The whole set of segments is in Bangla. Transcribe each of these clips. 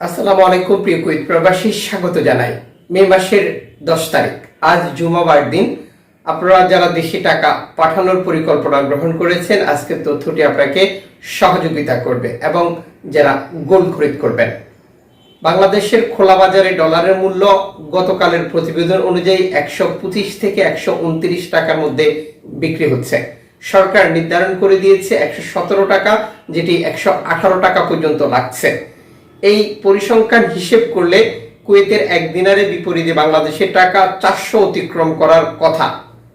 আসসালামু আলাইকুম, প্রিয় কুইত প্রবাসী, স্বাগত জানাই। মে মাসের দশ তারিখ, আজ জুমাবার দিন। আপনারা যারা দেশে টাকা পাঠানোর পরিকল্পনা গ্রহণ করেছেন, আজকের তথ্যটি আপনাকে সহযোগিতা করবে এবং যারা গোল খরিদ করবেন। বাংলাদেশের খোলা বাজারে ডলারের মূল্য গতকালের প্রতিবেদন অনুযায়ী একশো পঁচিশ থেকে একশো উনত্রিশ টাকার মধ্যে বিক্রি হচ্ছে। সরকার নির্ধারণ করে দিয়েছে একশো সতেরো টাকা, যেটি একশো আঠারো টাকা পর্যন্ত লাগছে। এই পরিসংখ্যান হিসেব করলে কুয়েতের এক দিনারের বিপরীতে বাংলাদেশের টাকা চারশো অতিক্রম করার কথা।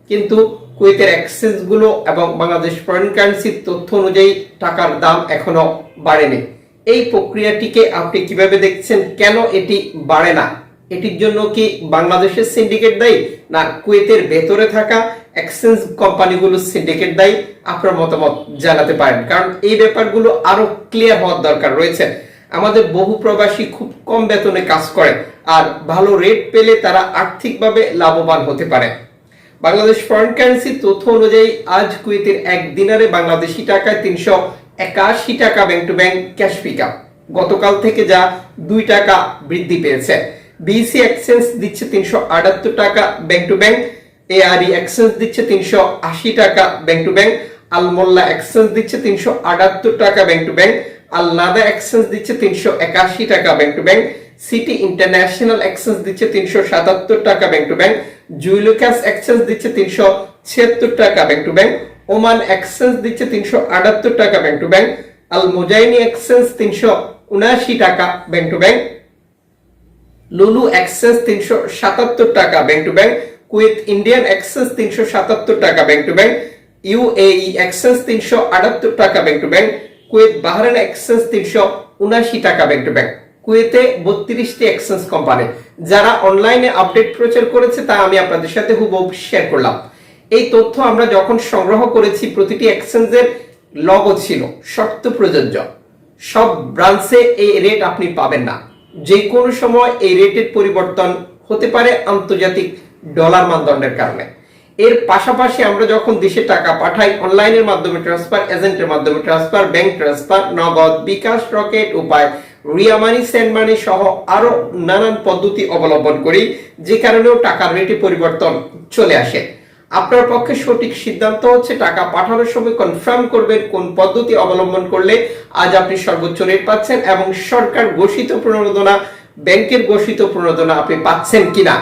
কিন্তু কুয়েতের এক্সচেঞ্জগুলো এবং বাংলাদেশ ফরেন কারেন্সির তথ্য অনুযায়ী টাকার দাম এখনও বাড়েনি। এই প্রক্রিয়াটিকে আপনি কীভাবে দেখছেন? কেন এটি বাড়ে না? এটির জন্য কি বাংলাদেশের সিন্ডিকেট দায়ী না কুয়েতের ভেতরে থাকা এক্সচেঞ্জ কোম্পানিগুলো সিন্ডিকেট দায়ী? আপনার মতামত জানাতে পারেন। কারণ এই ব্যাপারগুলো আরও ক্লিয়ার হওয়ার দরকার রয়েছে। আমাদের বহু প্রবাসী খুব কম বেতনে কাজ করে আর ভালো রেট পেলে তারা আর্থিকভাবে লাভবান হতে পারে। বাংলাদেশ ফরেন কারেন্সি তথ্য অনুযায়ী আজ কুয়েতের এক দিনারে বাংলাদেশি টাকায় তিনশো একাশি টাকা bank to bank cash pick গতকাল থেকে যা দুই টাকা বৃদ্ধি পেয়েছে। বিসি এক্সচেঞ্জ দিচ্ছে তিনশো আটাত্তর টাকা bank to bank ARE exchange দিচ্ছে তিনশো আশি টাকা bank to bank Almulla exchange দিচ্ছে তিনশো আটাত্তর টাকা bank to bank Al Nada exchange দিচ্ছে তিনশো একাশি টাকা bank to bank city international exchange দিচ্ছে তিনশো সাতাত্তর টাকা bank to bank Joyalukkas exchange দিচ্ছে তিনশো ছিয়াত্তর টাকা bank to bank Oman exchange দিচ্ছে তিনশো আটাত্তর টাকা bank to bank Al Muzaini exchange তিনশো উনআশি টাকা bank to bank Lulu exchange তিনশো সাতাত্তর টাকা bank to bank Kuwait Indian exchange তিনশো সাতাত্তর টাকা bank to bank UAE exchange তিনশো আটাত্তর টাকা bank to bank Kuwait Bahrain exchange তিনশো উনআশি টাকা ব্যাংক টু ব্যাংক। কুয়েতে বত্রিশটি এক্সচেঞ্জ কোম্পানি। যারা অনলাইনে আপডেট প্রচার করেছে, তা আমি আপনাদের সাথে হুবহু শেয়ার করলাম। এই তথ্য আমরা যখন সংগ্রহ করেছি, প্রতিটি এক্সচেঞ্জের লগো ছিল শর্ত প্রযোজ্য। সব ব্রাঞ্চে এই রেট আপনি পাবেন না। যে কোনো সময় এই রেটের পরিবর্তন হতে পারে আন্তর্জাতিক ডলার মানদণ্ডের কারণে। এর পাশাপাশি আমরা যখন দেশে টাকা পাঠাই, অনলাইনের মাধ্যমে ট্রান্সফার এজেন্টের মাধ্যমে ট্রান্সফার ব্যাংক ট্রান্সফার নগদ, বিকাশ রকেট উপায়, রিয়া মানি সেন্ড মানি সহ আরও নানান পদ্ধতি অবলম্বন করি, যে কারণেও টাকার রেটে পরিবর্তন চলে আসে। আপনার পক্ষে সঠিক সিদ্ধান্ত হচ্ছে টাকা পাঠানোর সময় কনফার্ম করবেন কোন পদ্ধতি অবলম্বন করলে আজ আপনি সর্বোচ্চ রেট পাচ্ছেন এবং সরকার ঘোষিত প্রণোদনা ব্যাংকের ঘোষিত প্রণোদনা আপনি পাচ্ছেন কিনা।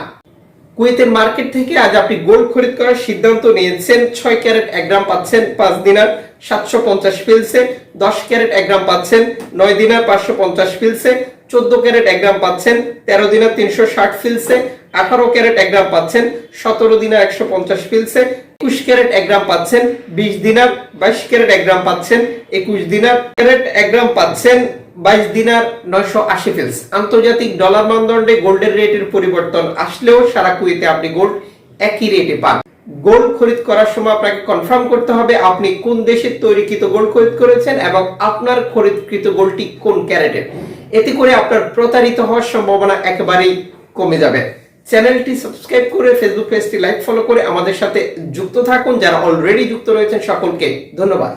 কুয়েতের মার্কেট থেকে আজ আপনি গোল্ড খরিদ করার সিদ্ধান্ত নিয়েছেন। ছয় ক্যারেট এক গ্রাম পাচ্ছেন পাঁচ দিনার, সাতশো পঞ্চাশ ফিলসে। দশ ক্যারেট এক গ্রাম পাচ্ছেন নয় দিনার, পাঁচশো পঞ্চাশ ফিলসে। চোদ্দ ক্যারেট এক গ্রাম পাচ্ছেন তেরো দিনার, তিনশো ষাট ফিলসে। আঠারো ক্যারেট এক গ্রাম পাচ্ছেন সতেরো দিনার, একশো পঞ্চাশ ফিলসে। একুশ ক্যারেট এক গ্রাম পাচ্ছেন বিশ দিনার, বাইশ ক্যারেট এক গ্রাম পাচ্ছেন একুশ দিনার। ক্যারেট এক গ্রাম পাচ্ছেন বাইশ দিনার নয়শো আশি ফিলস আন্তর্জাতিক ডলার মানদণ্ডে গোল্ডের রেটের পরিবর্তন আসলেও সারা কুয়েতে আপনি গোল্ড একই রেটে পান। গোল্ড খরিদ করার সময় আপনাকে কনফার্ম করতে হবে আপনি কোন দেশের তৈরিকৃত গোল্ড খরিদ করেছেন এবং আপনার খরিদকৃত গোল্ডটি কোন ক্যারেটের এতে করে আপনার প্রতারিত হওয়ার সম্ভাবনা একেবারেই কমে যাবে। চ্যানেলটি সাবস্ক্রাইব করে ফেসবুক পেজটি লাইক ফলো করে আমাদের সাথে যুক্ত থাকুন, যারা অলরেডি যুক্ত রয়েছেন সকলকে ধন্যবাদ।